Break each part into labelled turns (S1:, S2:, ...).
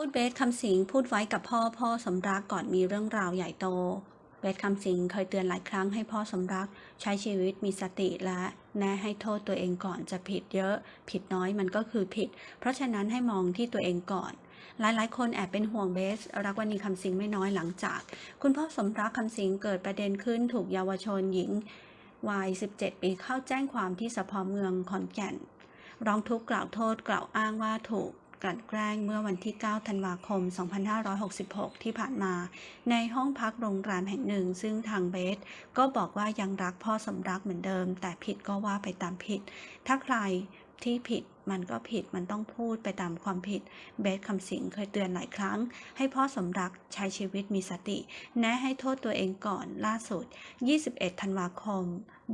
S1: พูดเบสคำสิงพูดไว้กับพ่อพ่อสมรักก่อนมีเรื่องราวใหญ่โต เบสคำสิงเคยเตือนหลายครั้งให้พ่อสมรัก ใช้ชีวิตมีสติและแนะให้โทษตัวเองก่อนจะผิดเยอะ ผิดน้อยมันก็คือผิด เพราะฉะนั้นให้มองที่ตัวเองก่อน หลายๆ คนแอบเป็นห่วงเบส รักวันนี้คำสิงไม่น้อยหลังจาก คุณพ่อสมรักคำสิงเกิดประเด็นขึ้นถูกเยาวชนหญิงวัย 17 ปีเข้าแจ้งความที่สพเมืองขอนแก่นร้องทุกข์กล่าวโทษกล่าวอ้างว่าถูก กลั่นแกล้งเมื่อวันที่ 9 ธันวาคม 2566 ที่ผ่านมา ในห้องพักโรงแรมแห่งหนึ่ง ซึ่งทางเบสก็บอกว่ายังรักพ่อสมรักเหมือนเดิม แต่ผิดก็ว่าไปตามผิด ถ้าใครที่ผิด มันก็ผิดมันต้องพูดไปตามความผิด เบสคำสิงเคยเตือนหลายครั้ง ให้พ่อสมรักใช้ชีวิตมีสติ แนะให้โทษตัวเองก่อนล่าสุด 21 ธันวาคม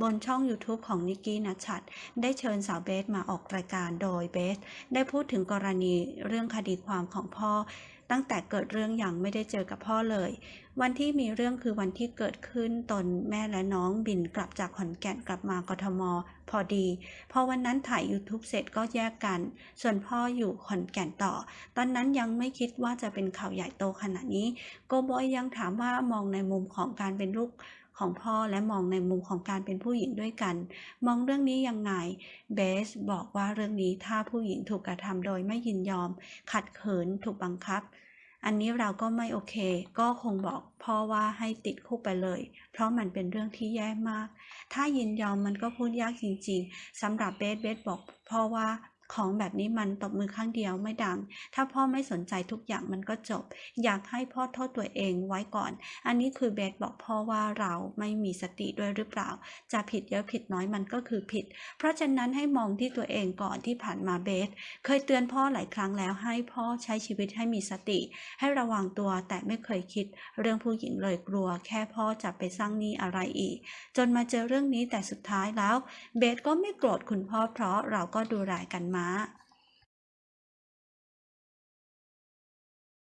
S1: บนช่อง YouTube ของนิกกี้นัชชัด ได้เชิญสาวเบสมาออกรายการโดยเบส ได้พูดถึงกรณีเรื่องคดีความของพ่อ ตั้งแต่เกิดเรื่องอย่างไม่ได้เจอกับพ่อเลย วันที่มีเรื่องคือวันที่เกิดขึ้นตนแม่และน้องบินกลับจากขอนแก่นกลับมากทม พอดี พอวันนั้นถ่าย YouTube เสร็จก็แยกกัน ส่วนพ่ออยู่ขอนแก่นต่อ ตอนนั้นยังไม่คิดว่าจะเป็นข่าวใหญ่โตขนาดนี้ โกบอยยังถามว่ามองในมุมของการเป็นลูกของพ่อและมองในมุมของการเป็นผู้หญิงด้วยกัน มองเรื่องนี้ยังไง เบสบอกว่าเรื่องนี้ถ้าผู้หญิงถูกกระทำโดยไม่ยินยอม ขัดขืนถูกบังคับ อันนี้เราก็ไม่โอเค ก็คงบอกพ่อว่าให้ติดคุกไปเลย เพราะมันเป็นเรื่องที่แย่มาก ถ้ายินยอมมันก็พูดยากจริงๆสำหรับเบสเบสบอกพ่อว่า ของแบบนี้มันตบมือข้างเดียวไม่ดัง ถ้าพ่อไม่สนใจทุกอย่างมันก็จบ อยากให้พ่อโทษตัวเองไว้ก่อน อันนี้คือเบสบอกพ่อว่าเราไม่มีสติด้วยหรือเปล่า จะผิดเยอะผิดน้อยมันก็คือผิด เพราะฉะนั้นให้มองที่ตัวเองก่อนที่ผ่านมาเบส เคยเตือนพ่อหลายครั้งแล้วให้พ่อใช้ชีวิตให้มีสติ ให้ระวังตัวแต่ไม่เคยคิด เรื่องผู้หญิงเลยกลัว แค่พ่อจะไปสร้างหนี้อะไรอีก จนมาเจอเรื่องนี้แต่สุดท้ายแล้ว เบสก็ไม่โกรธคุณพ่อเพราะเราก็ดูแลกันมา nak